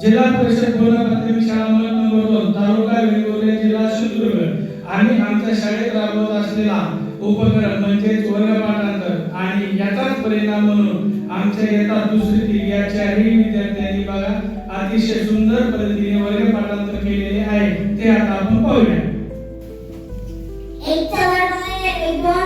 जिल्हा परिषद पूर्ण प्राथमिक शाळा मलकनगरतून तालुका वेंगुर्ले जिल्हा सिंधुदुर्ग आणि आमच्या शाळेत राबवत असलेला उपक्रम म्हणजे वर्गपाठांतर. आणि याचाच परिणाम म्हणून आमच्या येता दुसरी ती या चारही विद्यार्थ्यांनी बघा अतिशय सुंदर पद्धतीने वर्गपाठांतर केलेले आहे. ते आता आपण पाहूया. एक चला एक दोन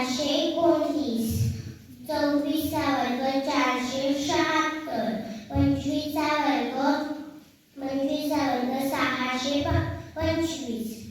चारशे एकोणतीस चौवीसचा वर्ग चारशे शहात्तर पंचवीसचा वर्ग पंचवीसचा वर्ग सहाशे पंचवीस.